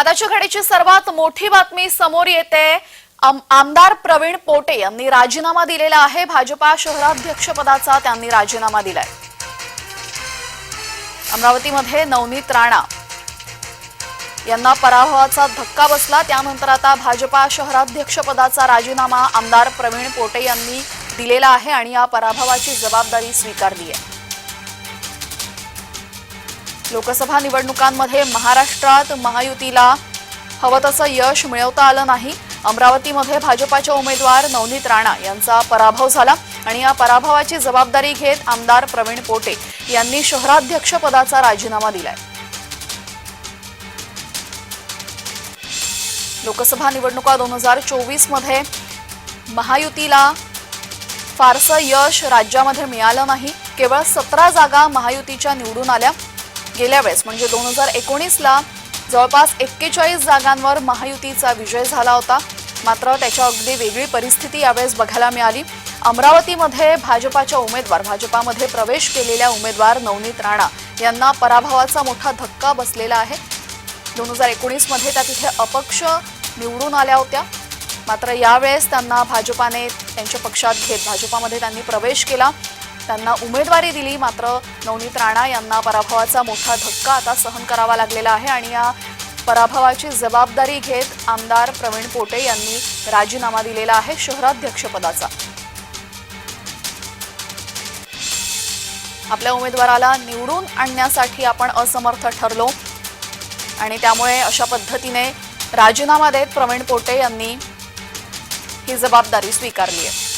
आताच्या घडीची सर्वात मोठी बातमी समोर येते. आम- आमदार प्रवीण पोटे यांनी राजीनामा दिलेला आहे. भाजपा शहराध्यक्षपदाचा त्यांनी राजीनामा दिलाय. अमरावतीमध्ये नवनीत राणा यांना पराभवाचा धक्का बसला. त्यानंतर आता भाजपा शहराध्यक्षपदाचा राजीनामा आमदार प्रवीण पोटे यांनी दिलेला आहे आणि या पराभवाची जबाबदारी स्वीकारली आहे. लोकसभा निवडणुकांमध्ये महाराष्ट्रात महायुतीला हवं तसं यश मिळवता आलं नाही. अमरावतीमध्ये भाजपाच्या उमेदवार नवनीत राणा यांचा पराभव झाला आणि या पराभवाची जबाबदारी घेत आमदार प्रवीण पोटे यांनी शहराध्यक्ष पदाचा राजीनामा दिलाय. लोकसभा निवडणुका दोन हजार चोवीसमध्ये महायुतीला फारसं यश राज्यामध्ये मिळालं नाही. केवळ सतरा जागा महायुतीच्या निवडून आल्या. गेल्या वेळेस म्हणजे दोन हजार एकोणीसला जवळपास एक्केचाळीस जागांवर महायुतीचा विजय झाला होता. मात्र त्याच्या अगदी वेगळी परिस्थिती यावेळेस बघायला मिळाली. अमरावतीमध्ये भाजपाच्या उमेदवार भाजपामध्ये प्रवेश केलेल्या उमेदवार नवनीत राणा यांना पराभवाचा मोठा धक्का बसलेला आहे. दोन हजार एकोणीसमध्ये त्या तिथे अपक्ष निवडून आल्या होत्या. मात्र यावेळेस त्यांना भाजपाने त्यांच्या पक्षात घेत भाजपामध्ये त्यांनी प्रवेश केला. त्यांना उमेदवारी दिली. मात्र नवनीत राणा यांना पराभवाचा मोठा धक्का आता सहन करावा लागलेला आहे आणि या पराभवाची जबाबदारी घेत आमदार प्रवीण पोटे यांनी राजीनामा दिलेला आहे शहराध्यक्षपदाचा. आपल्या उमेदवाराला निवडून आणण्यासाठी आपण असमर्थ ठरलो आणि त्यामुळे अशा पद्धतीने राजीनामा देत प्रवीण पोटे यांनी ही जबाबदारी स्वीकारली आहे.